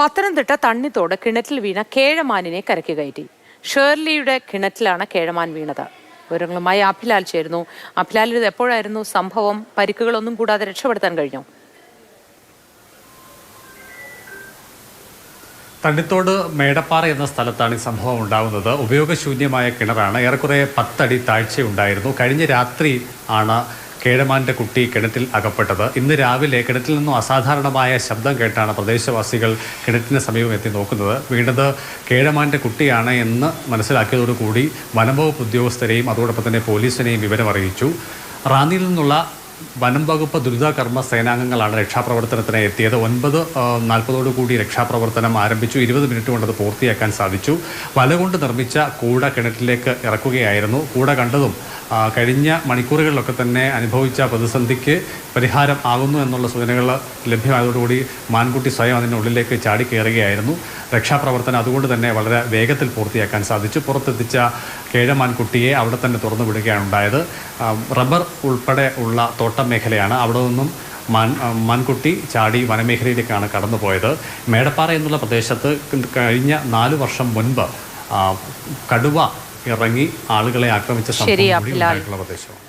പത്തനംതിട്ട തണ്ണിത്തോട് കിണറ്റിൽ വീണ കേഴമാനിനെ കരക്ക് കയറ്റി. ഷേർലിയുടെ കിണറ്റിലാണ് കേഴമാൻ വീണത്. വിവരങ്ങളുമായി അഭിലാൽ ചേരുന്നു. അഭിലാലിൽ ഇത് എപ്പോഴായിരുന്നു സംഭവം? പരിക്കുകളൊന്നും കൂടാതെ രക്ഷപ്പെടുത്താൻ കഴിഞ്ഞു? തണ്ണിത്തോട് മേടപ്പാറ എന്ന സ്ഥലത്താണ് ഈ സംഭവം ഉണ്ടാകുന്നത് ഉപയോഗശൂന്യമായ കിണറാണ്. ഏറെക്കുറെ പത്തടി താഴ്ചയുണ്ടായിരുന്നു. കഴിഞ്ഞ രാത്രി ആണ് കേഴമാന്റെ കുട്ടി കിണറ്റിൽ അകപ്പെട്ടത്. ഇന്ന് രാവിലെ കിണറ്റിൽ നിന്നും അസാധാരണമായ ശബ്ദം കേട്ടാണ് പ്രദേശവാസികൾ കിണറ്റിന് സമീപം എത്തി നോക്കുന്നത്. വീണത് കേഴമാന്റെ കുട്ടിയാണ് എന്ന് മനസ്സിലാക്കിയതോടുകൂടി വനംവകുപ്പ് ഉദ്യോഗസ്ഥരെയും അതോടൊപ്പം തന്നെ പോലീസിനെയും വിവരം അറിയിച്ചു. റാന്നിയിൽ നിന്നുള്ള വനംവകുപ്പ് ദുരിതകർമ്മ സേനാംഗങ്ങളാണ് രക്ഷാപ്രവർത്തനത്തിന് എത്തിയത്. ഒൻപത് നാൽപ്പതോടു കൂടി രക്ഷാപ്രവർത്തനം ആരംഭിച്ചു. ഇരുപത് മിനിറ്റ് കൊണ്ട് അത് പൂർത്തിയാക്കാൻ സാധിച്ചു. വലകൊണ്ട് നിർമ്മിച്ച കൂട കിണറ്റിലേക്ക് ഇറക്കുകയായിരുന്നു. കൂട കണ്ടതും കഴിഞ്ഞ മണിക്കൂറുകളിലൊക്കെ തന്നെ അനുഭവിച്ച പ്രതിസന്ധിക്ക് പരിഹാരം ആകുന്നു എന്നുള്ള സൂചനകൾ ലഭ്യമായതോടുകൂടി മാൻകുട്ടി സ്വയം അതിന്റെ ഉള്ളിലേക്ക് ചാടി കയറുകയായിരുന്നു. രക്ഷാപ്രവർത്തനം അതുകൊണ്ട് തന്നെ വളരെ വേഗത്തിൽ പൂർത്തിയാക്കാൻ സാധിച്ചു. പുറത്തെത്തിച്ച കേഴമാൻകുട്ടിയെ അവിടെ തന്നെ തുറന്നു വിടുകയാണ് ഉണ്ടായത്. റബ്ബർ ഉൾപ്പെടെ ഉള്ള തോട്ടം മേഖലയാണ് അവിടെ നിന്നും മാൻ മാൻകുട്ടി ചാടി വനമേഖലയിലേക്കാണ് കടന്നുപോയത്. മേടപ്പാറ എന്നുള്ള പ്രദേശത്ത് കഴിഞ്ഞ നാല് വർഷം മുൻപ് കടുവ ഇറങ്ങി ആളുകളെ ആക്രമിച്ച ശരി, സംഭവം കൂടി. ഉണ്ടായിട്ടുള്ള പ്രദേശമാണ്